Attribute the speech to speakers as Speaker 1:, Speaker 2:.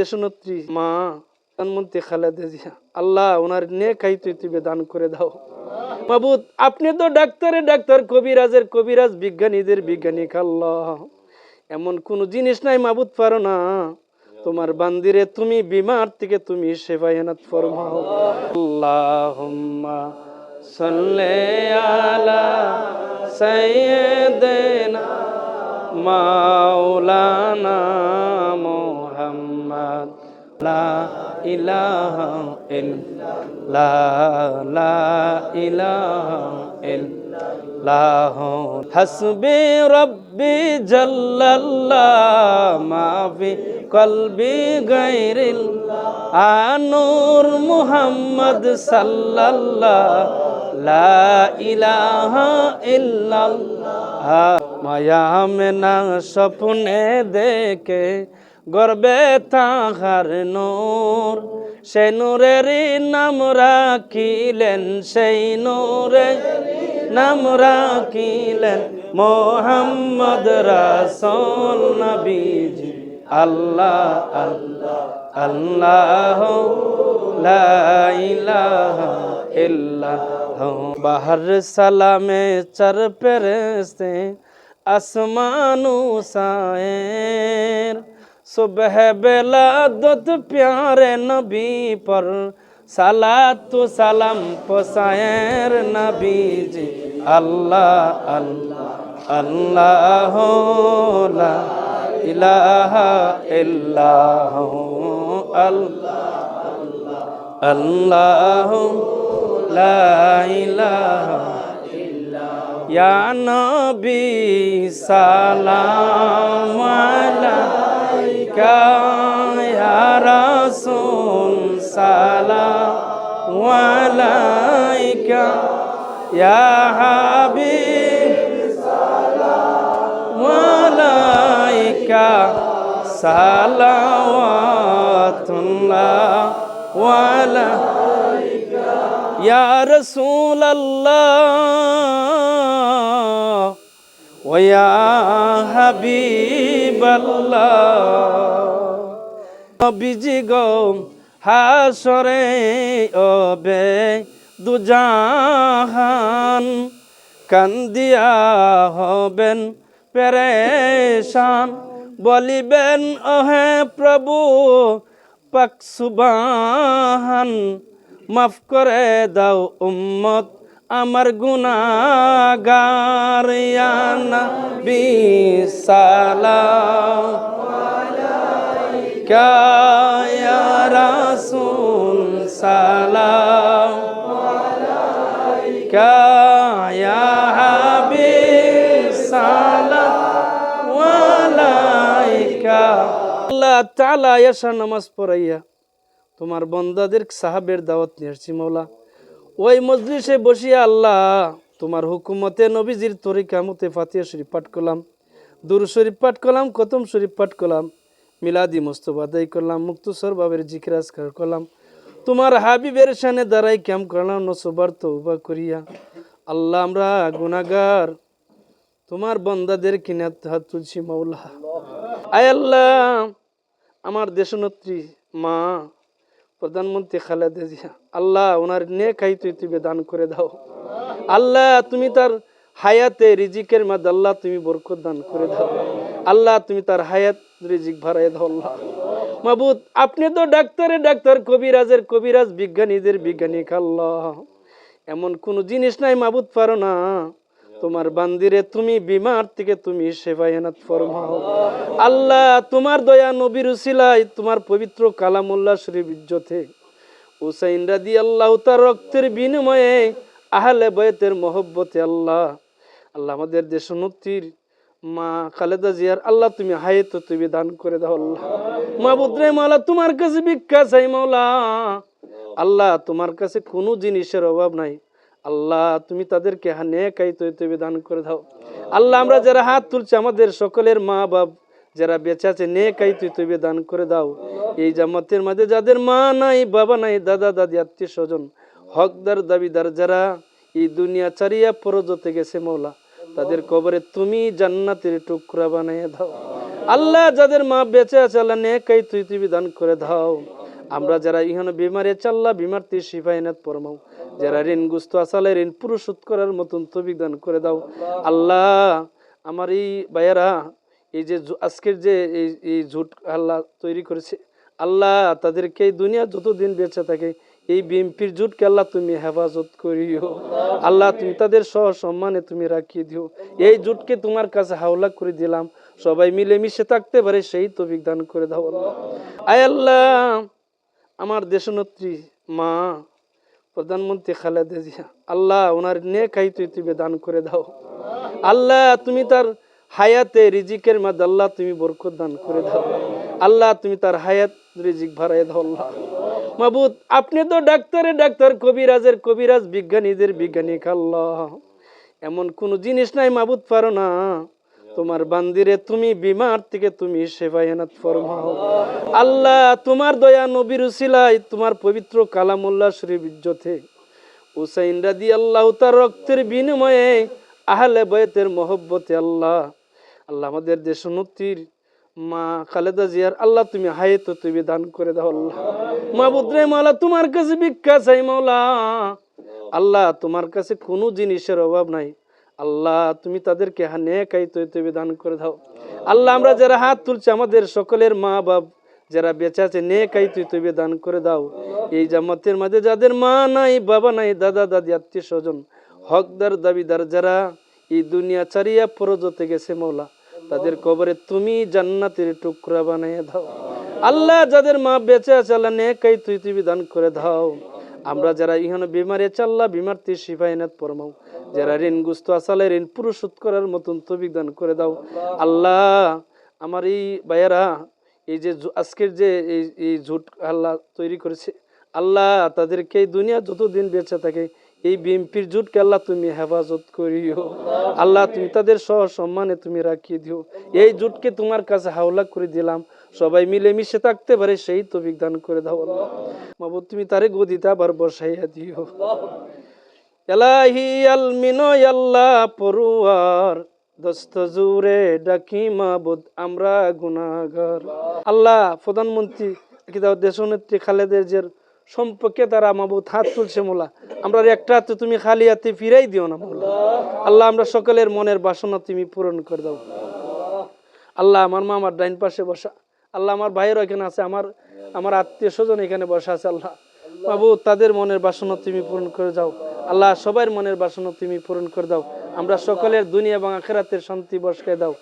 Speaker 1: দেশনেত্রী মা প্রধানমন্ত্রী খালেদা জিয়া, আল্লাহ ওনার নে খাই তুই তুই দান করে দাও। মাবুদ, আপনি তো ডাক্তারে ডাক্তার, কবিরাজের কবিরাজ, বিজ্ঞানীদের বিজ্ঞানী আল্লাহ এমন কোন জিনিস নাই মাবুদ, পারো না। তোমার বান্দিরে তুমি, বিমার থেকে তুমি সেবায়নাত ফরমাও। আল্লাহুম্মা আলা মাওলানা মুহাম্মদ, লা ইলাহা ইল্লাল্লাহ, লা ইলাহা ইল্লাল্লাহ, হাসবি রব্বি ফি কলবি গায়রিল, আনুর মুহাম্মদ সাল্লাল্লাহ, লা ইলাহা ইল্লাল্লাহ। মায়া মেনা স্বপ্নে দেখে গর্বে তাহার নূর, সে নূরের নাম রাখিলেন, সেই নূরে নাম রাখিলেন মোহাম্মদ রাসূল নবীজি। আল্লাহ আল্লাহ আল্লাহ, লা ইলাহা ইল্লাল্লাহ। বাহার সালামে চার পেরেস্তে আসমানু সায়ের सुबह बेला दुत प्यारे नबी पर सालात सलाम पसायर नबी जी अल्लाह अल्लाह अल्लाह ला इलाहा इल्लाह अल्लाह अल्लाह ला इलाहा या नबी सलाम अलैका রসুল সালামালাইকা ইয়া হাবিব সালামালাইকা সালাওয়াতুল্লাহ ওয়ালা ইয়া রসুল वया হাবিব বিজি গো হাসরে অবে দুজাহান কান্দিয়া হবেন পেরেশান, বলিবেন ওহে প্রভু পাক সুবাহান, মাফ করে দাও উম্মত আমার গুণাগারিয়ানা বিশালা রাসুল সালা কায়া হাবিব সালা ওয়ালাইকা। আল্লাহ তাআলা এশা নামাজ পড়াইয়া তোমার বন্দাদের সাহাবের দাওয়াত নিয়েছি মৌলা ওই মজলিসে বসিয়া আল্লাহ তোমার হুকুমতে নবীজির তরিকা মতে ফাতিয়া শরীফ পাঠ করলাম, দুরু শরীফ পাঠ করলাম কতম শরীফ পাঠ করলাম, মিলাদি মোস্তফা আদায় করলাম মুক্তসর বাবের জিকিরাজ করলাম। তোমার হাবিবের সানে দাঁড়াই ক্যাম্প করলাম, নসবার তৌবা করিয়া। আল্লাহ, আমরা গুনাগার তোমার বন্দাদের কিনে হাত তুলছি মৌলা আয় আল্লাহ, আমার দেশনেত্রী, মা। প্রধানমন্ত্রী খালেদা জিয়া, আল্লাহ ওনার নে খাই তুই তুই দান করে দাও। আল্লাহ, তুমি তার হায়াতে রিজিকের মাঝে আল্লাহ তুমি বরকত দান করে দাও। আল্লাহ, তুমি তার হায়াত রিজিক ভাড়াই দাও আল্লাহ। মাবুদ, আপনি তো ডাক্তারে ডাক্তার, কবিরাজের কবিরাজ, বিজ্ঞানীদের বিজ্ঞানী আল্লাহ। এমন কোন জিনিস নাই মাবুদ, পারো না। তোমার বান্দিরে তুমি বিমার থেকে তুমি সেবায়নাত ফরমাও। আল্লাহ। তোমার দয়া নবীর উসিলাই তোমার পবিত্র কালামুল্লাহ শরীফ ইজ্জতে। হুসাইন রাদি আল্লাহ তার রক্তের বিনিময়ে আহলে বয়েতের মহব্বতে আল্লাহ। আল্লাহ আমাদের দেশনত্রীর মা খালেদা জিয়ার আল্লাহ তুমি হায়াত তুমি দান করে দাও আল্লাহ। মাবুদ্রে মাওলা তোমার কাছে ভিক্ষা চাই মাওলা। আল্লাহ তোমার কাছে কোনো জিনিসের অভাব নাই। আল্লাহ, তুমি তাদেরকে নেকাই তুমি দান করে দাও। আল্লাহ, আমরা যারা হাত তুলছি, আমাদের সকলের মা বাপ যারা বেঁচে আছে, নেকাই তুমি দান করে দাও। এই জামাতের মাঝে যাদের মা নাই, বাবা নাই, দাদা, দাদি, আত্মীয় স্বজন, হকদার, দাবিদার যারা এই দুনিয়া চারিয়া পরজতে গেছে মৌলা তাদের কবরে তুমি জান্নাতের টুকরা বানিয়ে দাও। আল্লাহ, যাদের মা বেঁচে আছে, আল্লাহ নেকাই তুই তুই বিধান করে দাও। আমরা যারা ইহানো বিমারে চাল্লা বিমার তি সিফাইনাত পরমাও যারা ঋণ গুস্ত আসালে ঋণ পুরুষুত করার মতন তো বিধান করে দাও। আল্লাহ। আমার এই ভাইয়ারা এই যে আজকের যে এই এই ঝুট আল্লাহ তৈরি করেছে আল্লাহ তাদেরকে এই দুনিয়া যতদিন বেঁচে থাকে এই বিএমপির জুটকে আল্লাহ তুমি হেফাজত করিও। আল্লাহ। তুমি তাদের সহ সম্মানে তুমি রাখিয়ে দিও। এই জুটকে তোমার কাছে হাওলা করে দিলাম। সবাই মিলে মিশে থাকতে পারে সেই তো দান করে দাও আল্লাহ। আয় আল্লাহ আমার দেশনেত্রী মা প্রধানমন্ত্রী খালেদা জিয়া, আল্লাহ ওনার নেকাই তুই তুমি দান করে দাও। আল্লাহ তুমি তার হায়াতে রিজিকের মাঝে আল্লাহ তুমি বরকত দান করে দাও। আল্লাহ তুমি তার হায়াত রিজিক ভাড়াই দাও আল্লাহ। মাবুদ, আপনি তো ডাক্তারের ডাক্তার, কবিরাজের কবিরাজ, বিজ্ঞানীদের বিজ্ঞানী আল্লাহ। এমন কোন জিনিস নাই মাবুদ, পারো না। তোমার বান্দিরে, তুমি বিমার থেকে তুমি সেবায়নাত ফরমাও। আল্লাহ, তোমার দয়া নবীর উসিলাই তোমার পবিত্র কালামুল্লাহ শরীফ ইজ্জতে। হুসাইন রাদি আল্লাহ তার রক্তের বিনিময়ে আহলে বয়েতের মহব্বতে আল্লাহ আল্লাহ আমাদের দেশ উন্নতির মা খালেদা জিয়ার, আল্লাহ তুমি হায়ে তো তুমি দান করে দাও আল্লাহ। মাবুদ্রে মাওলা, তোমার কাছে চাই মাওলা। আল্লাহ, তোমার কাছে কোনো জিনিসের অভাব নাই। আল্লাহ, তুমি তাদেরকে তো তুমি দান করে দাও। আল্লাহ, আমরা যারা হাত তুলছি, আমাদের সকলের মা বাপ যারা বেঁচে আছে, নেকাই তুই তুমি দান করে দাও। এই জামাতের মাঝে যাদের মা নাই, বাবা নাই, দাদা, দাদি, আত্মীয় স্বজন, হকদার, দাবিদার যারা, এই দুনিয়া চারিয়া পরজতে গেছে মৌলা, তাদের কবরে তুমি জান্নাতের টুকরা বানিয়ে দাও। আল্লাহ, যাদের মা বেঁচে আছে, আল্লাহ নেকাই তুই তুই দান করে দাও। আমরা যারা ইহানো বিমারে চাল্লা, বিমার তি সিফাইনাত পরমাও যারা ঋণ গুস্ত আসালে ঋণ পুরুষুত করার মতন তবিক দান করে দাও। আল্লাহ, আমার এই ভাইয়ারা, এই যে আজকের যে এই এই ঝুট আল্লাহ তৈরি করেছে, আল্লাহ তাদেরকে এই দুনিয়া যতদিন বেঁচে থাকে, এই বিএমপির জুটকে আল্লাহ তুমি হেফাজত করিও। আল্লাহ তুমি তাদের সহ সম্মানে তুমি রাখিয়ে দিও। এই জুটকে তোমার কাছে হাওলা করে দিলাম। সবাই মিলে মিশে থাকতে পারে, সেই তো দান করে দাও আল্লাহ। তুমি তারে গদিতে আবার বসাইয়া দিও। এলাহি আলমিনো আমরা গুনাগার আল্লাহ, প্রধানমন্ত্রী কি দেশনেত্রী খালেদের যে সম্পর্কে তারা মাবুদ হাত তুলছে মোলা। আমরা একটা হাতে তুমি খালি হাতে ফিরাই দিও না মোলা। আল্লাহ, আমরা সকলের মনের বাসনা তুমি পূরণ করে দাও। আল্লাহ, আমার মা আমার ডাইন পাশে বসা। আল্লাহ আমার ভাইয়েরও এখানে আছে আমার আমার আত্মীয় স্বজন এখানে বসে আছে আল্লাহ। বাবু তাদের মনের বাসনা তুমি পূরণ করে যাও আল্লাহ সবার মনের বাসনা তুমি পূরণ করে দাও। আমরা সকলের দুনিয়া এবং আখেরাতের শান্তি বসকে দাও